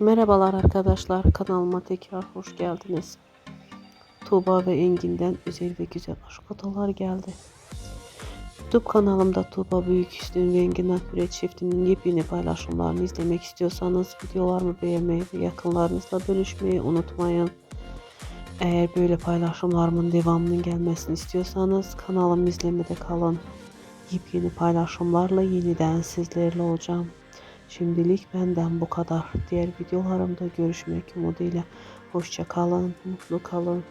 Merhabalar arkadaşlar kanalıma tekrar hoş geldiniz. Tuğba ve Engin'den özel ve güzel aşk odalar geldi. YouTube kanalımda Tuğba Büyüküstün ve Engin Akbire çiftinin yepyeni paylaşımlarını izlemek istiyorsanız videolarımı beğenmeyi ve yakınlarınızla bölüşmeyi unutmayın. Eğer böyle paylaşımlarımın devamının gelmesini istiyorsanız kanalımı izlemede kalın. Yepyeni paylaşımlarla yeniden sizlerle olacağım. Şimdilik benden bu kadar. Diğer videolarımda görüşmek umuduyla. Hoşça kalın, mutlu kalın.